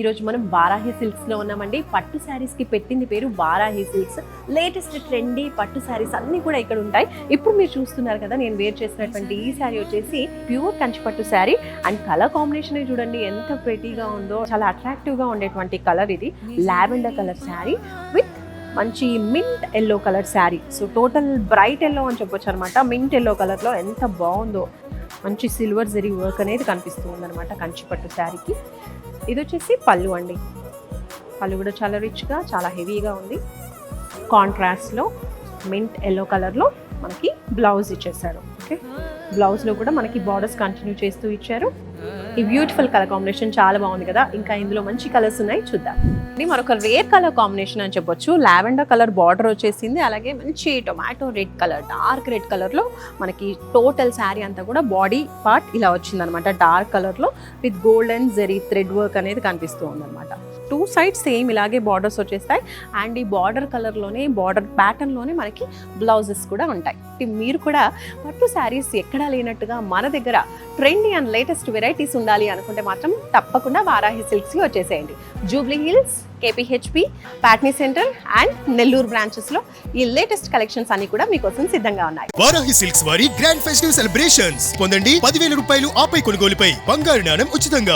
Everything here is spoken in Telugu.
ఈరోజు మనం వారాహి సిల్క్స్లో ఉన్నామండి. పట్టు శారీస్కి పెట్టింది పేరు వారాహి సిల్క్స్ లేటెస్ట్ ట్రెండీ పట్టు శారీస్ అన్ని కూడా ఇక్కడ ఉంటాయి. ఇప్పుడు మీరు చూస్తున్నారు కదా నేను వేర్ చేసినటువంటి ఈ శారీ వచ్చేసి ప్యూర్ కంచి పట్టు శారీ అండ్ కలర్ కాంబినేషన్ చూడండి ఎంత ప్రెటీగా ఉందో చాలా అట్రాక్టివ్గా ఉండేటువంటి కలర్ ఇది. లావెండర్ కలర్ శారీ విత్ మంచి mint yellow colour sari so total bright yellow అని చెప్పొచ్చు అనమాట. మింట్ ఎల్లో కలర్లో ఎంత బాగుందో. మంచి సిల్వర్ జరీ వర్క్ అనేది కనిపిస్తూ ఉందన్నమాట కంచి పట్టు శారీకి. ఇది వచ్చేసి పళ్ళు అండి. పళ్ళు కూడా చాలా రిచ్గా చాలా హెవీగా ఉంది. కాంట్రాస్ట్లో మింట్ ఎల్లో కలర్లో మనకి బ్లౌజ్ ఇచ్చేసారు ఓకే? బ్లౌజ్లో కూడా మనకి బార్డర్స్ కంటిన్యూ చేస్తూ ఇచ్చారు. ఈ బ్యూటిఫుల్ కలర్ కాంబినేషన్ చాలా బాగుంది కదా? ఇంకా ఇందులో మంచి కలర్స్ ఉన్నాయి చూద్దాం. ఇది మరొక రేర్ కలర్ కాంబినేషన్ అని చెప్పొచ్చు. లావెండర్ కలర్ బార్డర్ వచ్చేసింది. అలాగే మంచి tomato red colour dark red కలర్లో మనకి టోటల్ శారీ అంతా కూడా బాడీ పార్ట్ ఇలా వచ్చిందనమాట. డార్క్ కలర్లో with golden zari thread work అనేది కనిపిస్తూ ఉందన్నమాట టూ సైడ్స్ సేమ్ ఇలాగే బార్డర్స్ వచ్చేస్తాయి. అండ్ ఈ బార్డర్ కలర్లోనే బార్డర్ ప్యాటర్న్లోనే మనకి బ్లౌజెస్ కూడా ఉంటాయి. మీరు కూడా పట్టు శారీస్ ఎక్కడా లేనట్టుగా మన దగ్గర ట్రెండీ అండ్ లేటెస్ట్ వెరైటీస్ ఉండాలి అనుకుంటే మాత్రం తప్పకుండా వారాహి సిల్క్స్కి వచ్చేసేయండి. Jubilee Hills KPHB Patny centre and Nellore బ్రాంచెస్లో ఈ లేటెస్ట్ కలెక్షన్స్ అన్ని కూడా మీకోసం సిద్ధంగా ఉన్నాయి. వారాహి సిల్క్స్ వారి గ్రాండ్ ఫెస్టివల్ సెలబ్రేషన్స్ పొందండి పదివేల రూపాయలు ఆపై కొనుగోలుపై. బంగారు నాణం ఉచితంగా.